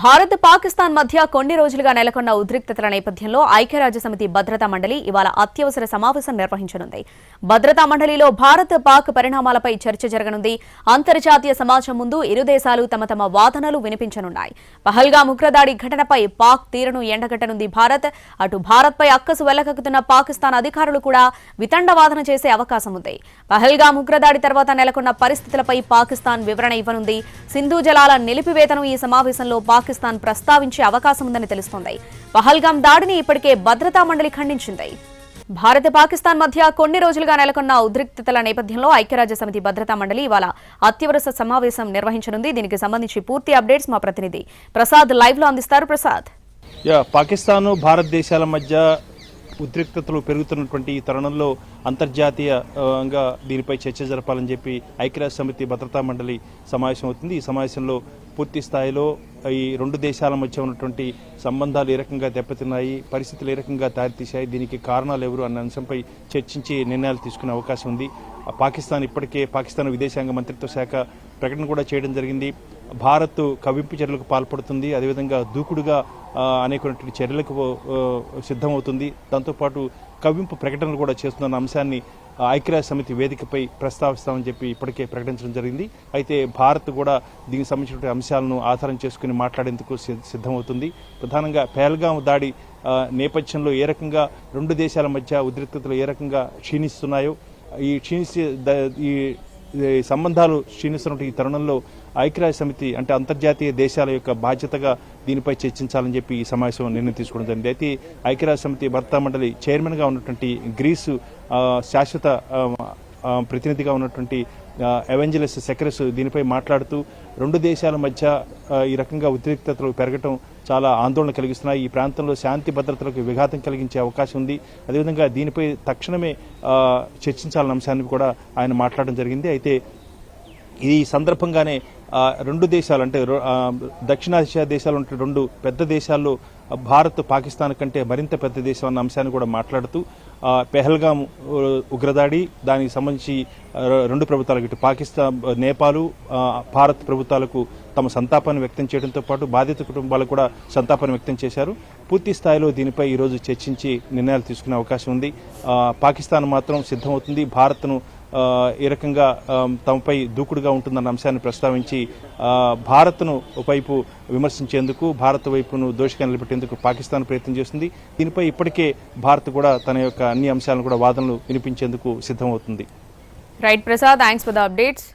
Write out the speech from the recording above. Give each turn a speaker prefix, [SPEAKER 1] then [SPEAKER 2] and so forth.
[SPEAKER 1] భారత్ పాకిస్తాన్ మధ్య కొన్ని రోజులుగా నెలకొన్న ఉద్రిక్తతల నేపథ్యంలో ఐక్యరాజ్యసమితి భద్రతా మండలి ఇవాళ అత్యవసర సమావేశం నిర్వహించనుంది. భద్రతా మండలిలో భారత్ పాక్ పరిణామాలపై చర్చ జరగనుంది. అంతర్జాతీయ సమాజం ముందు ఇరు దేశాలు తమ తమ వాదనలు వినిపించనున్నాయి. పహల్గా ముగ్రదాడి ఘటనపై పాక్ తీరును ఎండగట్టనుంది భారత్. అటు భారత్పై అక్కసు వెళ్ళకక్కుతున్న పాకిస్తాన్ అధికారులు కూడా వితండవాదన చేసే అవకాశం ఉంది పహల్గా ముగ్రదాడి తర్వాత నెలకొన్న పరిస్థితులపై పాకిస్తాన్ వివరణ ఇవ్వనుంది. సింధు జలాల నిలిపివేతను ఈ సమావేశంలో పాక్ పాకిస్తాన్ ప్రస్తావించే అవకాశం ఉందని తెలుస్తోంది. పహల్గాం దాడిని ఇప్పటికే భద్రతా మండలి ఖండించింది. భారత పాకిస్తాన్ మధ్య కొన్ని రోజులుగా నెలకొన్న ఉద్రిక్తతల నేపథ్యంలో ఐక్యరాజ్య సమితి భద్రతా మండలి ఇవాళ అత్యవసర సమావేశం నిర్వహించనుంది. దీనికి సంబంధించి పూర్తి అప్డేట్స్ మా ప్రతినిధి ప్రసాద్ లైవ్లో అందిస్తారు ప్రసాద్.
[SPEAKER 2] పాకిస్తాన్ భారతదేశాల మధ్య ఉద్రిక్తతలు పెరుగుతున్నటువంటి ఈ తరుణంలో అంతర్జాతీయంగా దీనిపై చర్చ జరపాలని చెప్పి ఐక్యరాజ్య సమితి భద్రతా మండలి సమావేశం అవుతుంది. ఈ సమావేశంలో పూర్తి స్థాయిలో ఈ రెండు దేశాల మధ్య ఉన్నటువంటి సంబంధాలు ఏ రకంగా దెబ్బతిన్నాయి పరిస్థితులు ఏ రకంగా దారితీశాయి దీనికి కారణాలు ఎవరు అన్న అంశంపై చర్చించి నిర్ణయాలు తీసుకునే అవకాశం ఉంది. పాకిస్తాన్ ఇప్పటికే పాకిస్తాన్ విదేశాంగ మంత్రిత్వ శాఖ ప్రకటన కూడా చేయడం జరిగింది. భారత్ కవింపు చర్యలకు పాల్పడుతుంది. అదేవిధంగా దూకుడుగా అనేకటువంటి చర్యలకు సిద్ధమవుతుంది. దాంతోపాటు కవింపు ప్రకటనలు కూడా చేస్తున్న అంశాన్ని ఐక్యరాజ్య సమితి వేదికపై ప్రస్తావిస్తామని చెప్పి ఇప్పటికే ప్రకటించడం జరిగింది. అయితే భారత్ కూడా దీనికి సంబంధించిన అంశాలను ఆధారం చేసుకుని మాట్లాడేందుకు సిద్ధమవుతుంది. ప్రధానంగా పేల్గాం దాడి నేపథ్యంలో ఏ రకంగా రెండు దేశాల మధ్య ఉద్రిక్తతలు ఏ రకంగా క్షీణిస్తున్నాయో ఈ క్షీణిస్తే ఈ సంబంధాలు క్షీణిస్తున్న ఈ తరుణంలో ఐక్యరాజ్య సమితి అంటే అంతర్జాతీయ దేశాల యొక్క బాధ్యతగా దీనిపై చర్చించాలని చెప్పి ఈ సమావేశం నిర్ణయం తీసుకోవడం జరిగింది. అయితే ఐక్యరాజ్య సమితి భర్తా మండలి చైర్మన్గా ఉన్నటువంటి గ్రీసు శాశ్వత ప్రతినిధిగా ఉన్నటువంటి ఎవెంజలిస్ సెక్రస్ దీనిపై మాట్లాడుతూ రెండు దేశాల మధ్య ఈ రకంగా ఉద్రిక్తతలు పెరగటం చాలా ఆందోళన కలిగిస్తున్నాయి. ఈ ప్రాంతంలో శాంతి భద్రతలకు విఘాతం కలిగించే అవకాశం ఉంది. అదేవిధంగా దీనిపై తక్షణమే చర్చించాలన్న అంశాన్ని కూడా ఆయన మాట్లాడడం జరిగింది. అయితే ఈ సందర్భంగానే రెండు దేశాలు అంటే రొ- దక్షిణాసియా దేశాలు ఉంటే రెండు పెద్ద దేశాల్లో భారత్ పాకిస్తాన్ కంటే మరింత పెద్ద దేశం అన్న అంశాన్ని కూడా మాట్లాడుతూ పెహల్గాం ఉగ్రదాడి దానికి సంబంధించి రెండు ప్రభుత్వాలకు ఇటు పాకిస్తాన్ నేపాలు భారత్ ప్రభుత్వాలకు తమ సంతాపాన్ని వ్యక్తం చేయడంతో పాటు బాధిత కుటుంబాలకు కూడా సంతాపాన్ని వ్యక్తం చేశారు. పూర్తి స్థాయిలో దీనిపై ఈరోజు చర్చించి నిర్ణయాలు తీసుకునే అవకాశం ఉంది. పాకిస్తాన్ మాత్రం సిద్ధమవుతుంది. భారత్ను ఈ ఏ రకంగా తమపై దూకుడుగా ఉంటుందన్న అంశాన్ని ప్రస్తావించి భారత్ను వైపు విమర్శించేందుకు భారత్ వైపును దోషిగా నిలబెట్టేందుకు పాకిస్తాన్ ప్రయత్నం చేస్తుంది. దీనిపై ఇప్పటికే భారత్ కూడా తన యొక్క అన్ని అంశాలను కూడా వాదనలు వినిపించేందుకు సిద్ధమవుతుంది.
[SPEAKER 1] Right Prasad thanks for the updates